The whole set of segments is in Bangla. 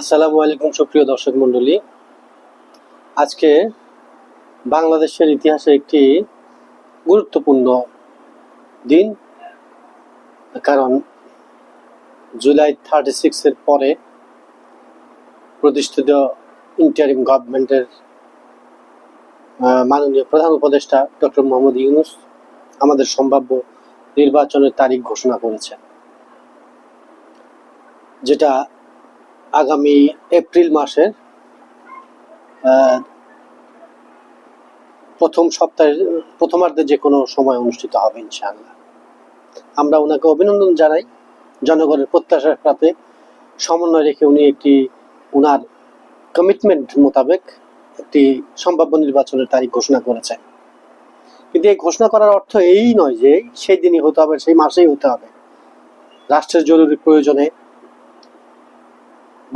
আসসালামু আলাইকুম সুপ্রিয় দর্শক মণ্ডলী। আজকে বাংলাদেশের ইতিহাসে একটি গুরুত্বপূর্ণ দিন, কারণ জুলাই থার্টি সিক্সের পরে প্রতিষ্ঠিত ইন্টারিম গভর্নমেন্টের মাননীয় প্রধান উপদেষ্টা ডক্টর মোহাম্মদ ইউনুস আমাদের সম্ভাব্য নির্বাচনের তারিখ ঘোষণা করেছেন, যেটা আগামী এপ্রিল মাসের প্রথম সপ্তাহের, প্রথমার্ধে যে কোনো সময় অনুষ্ঠিত হবে ইনশাআল্লাহ। আমরা ওনাকে অভিনন্দন জানাই, জনগণের প্রত্যাশার সাথে সমন্বয় রেখে উনি একটি ওনার কমিটমেন্ট মোতাবেক একটি সম্ভাব্য নির্বাচনের তারিখ ঘোষণা করেছেন। কিন্তু এই ঘোষণা করার অর্থ এই নয় যে সেই দিনই হতে হবে, সেই মাসেই হতে হবে। রাষ্ট্রের জরুরি প্রয়োজনে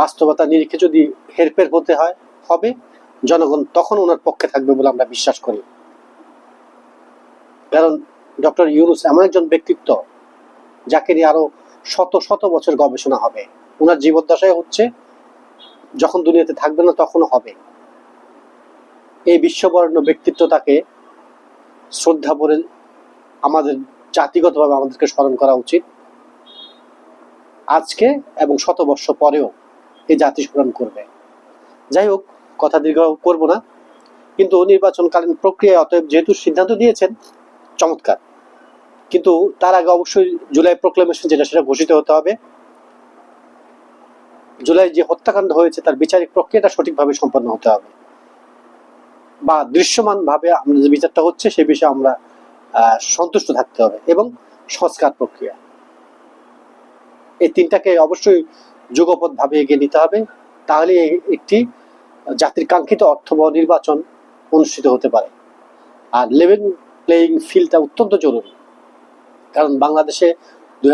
বাস্তবতা নিরিখে যদি হেরফের হতে হয়, হবে। জনগণ তখন ওনার পক্ষে থাকবে বলে আমরা বিশ্বাস করি। কারণ ডক্টর ইউনুস এমন একজন ব্যক্তিত্ব, যাকে নিয়ে আরও শত শত বছর গবেষণা হবে। ওনার জীবদ্দশায় হচ্ছে, যখন দুনিয়াতে থাকবে না তখনও হবে। এই বিশ্ববর্ণ ব্যক্তিত্ব তাকে শ্রদ্ধা করে আমাদের জাতিগতভাবে আমাদেরকে স্মরণ করা উচিত। আজকে এবং শত বর্ষ পরেও এই জাতি স্মরণ করবে। যাই হোক, কথা দীর্ঘ করব না, কিন্তু নির্বাচনকালীন প্রক্রিয়ায় অতএব যেহেতু সিদ্ধান্ত দিয়েছেন, চমৎকার। কিন্তু তার আগে অবশ্যই জুলাই প্রোক্লেমেশন যেটা সেটা ঘোষিত হতে হবে। জুলাই যে হত্যাকাণ্ড হয়েছে, তার বিচারিক প্রক্রিয়াটা সঠিকভাবে সম্পন্ন হতে হবে। বা দৃশ্যমান ভাবে আমাদের যে বিচারটা হচ্ছে সে বিষয়ে আমরা সন্তুষ্ট থাকতে হবে এবং সংস্কার প্রক্রিয়া। এই তিনটাকে অবশ্যই যুগপৎ ভাবে এগিয়ে নিতে হবে, তাহলে একটি জাতির কাঙ্ক্ষিত অর্থবহ নির্বাচন অনুষ্ঠিত হতে পারে। আর লেভেল প্লেয়িং ফিল্ডটা অত্যন্ত জরুরি। কারণ বাংলাদেশে দুই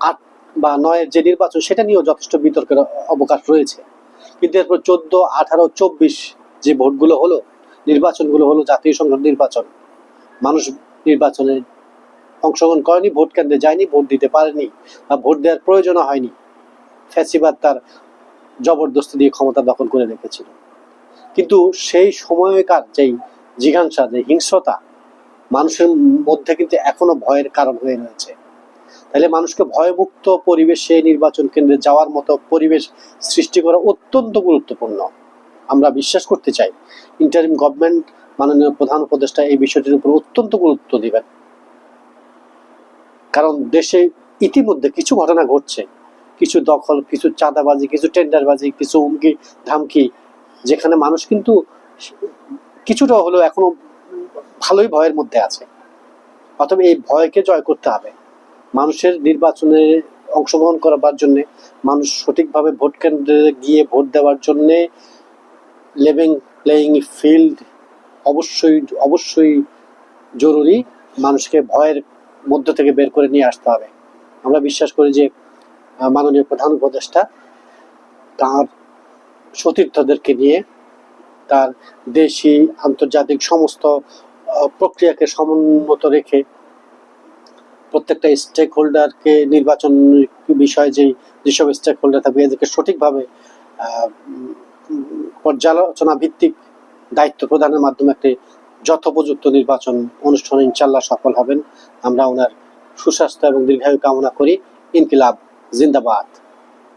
আট বা নয়ের যে নির্বাচন, সেটা নিয়েও যথেষ্ট বিতর্কের অবকাশ রয়েছে। কিন্তু এরপর চোদ্দ, আঠারো, চব্বিশ যে ভোটগুলো হলো, নির্বাচনগুলো হলো জাতীয় সংসদ নির্বাচন। মানুষ নির্বাচনে অংশগ্রহণ করেনি, ভোট কেন্দ্রে যায়নি, ভোট দিতে পারেনি বা ভোট দেওয়ার প্রয়োজনও হয়নি। ফ্যাসিবাদ তার জবরদস্তি দিয়ে ক্ষমতা দখল করে রেখেছিল। কিন্তু সেই সময়কার যেই জিজ্ঞাসা যে হিংস্রতা, মানুষের মধ্যে কিন্তু এখনও ভয়ের কারণ হয়ে রয়েছে। তাহলে মানুষকে ভয়মুক্ত পরিবেশে নির্বাচন কেন্দ্রে যাওয়ার মতো পরিবেশ সৃষ্টি করা অত্যন্ত গুরুত্বপূর্ণ। আমরা বিশ্বাস করতে চাই ইন্টারিম গভর্নমেন্ট মাননীয় প্রধান উপদেষ্টা এই বিষয়টির উপর অত্যন্ত গুরুত্ব দিবেন। কারণ দেশে ইতিমধ্যে কিছু ঘটনা ঘটছে কিছু দখল, কিছু চাঁদাবাজি, কিছু টেন্ডারবাজি, কিছু হুমকি, ধামকি, যেখানে মানুষ কিন্তু কিছুটা হলেও এখনও ভালোই ভয়ের মধ্যে আছে। অথবা এই ভয়কে জয় করতে হবে। মানুষের নির্বাচনে অংশগ্রহণ করার জন্য, মানুষ সঠিকভাবে ভোট কেন্দ্রে গিয়ে ভোট দেওয়ার জন্য লেভিং প্লেয়িং ফিল্ড অবশ্যই অবশ্যই জরুরি। মানুষকে ভয়ের মধ্য থেকে বের করে নিয়ে আসতে হবে। আমরা বিশ্বাস করি যে মাননীয় প্রধান উপদেষ্টা তার সতীর্থদেরকে নিয়ে তার দেশি আন্তর্জাতিক সমস্ত প্রক্রিয়াকে সমুন্নত রেখে প্রত্যেকটা স্টেক হোল্ডারকে নির্বাচন বিষয়ে যে যেসব স্টেক হোল্ডার থাকবে এদেরকে সঠিকভাবে পর্যালোচনা ভিত্তিক দায়িত্ব প্রদানের মাধ্যমে একটি যথোপযুক্ত নির্বাচন অনুষ্ঠানে ইনশাল্লাহ সফল হবেন। আমরা ওনার সুস্বাস্থ্য এবং দীর্ঘায়ু কামনা করি। ইনকিলাব। जिंदाबाद।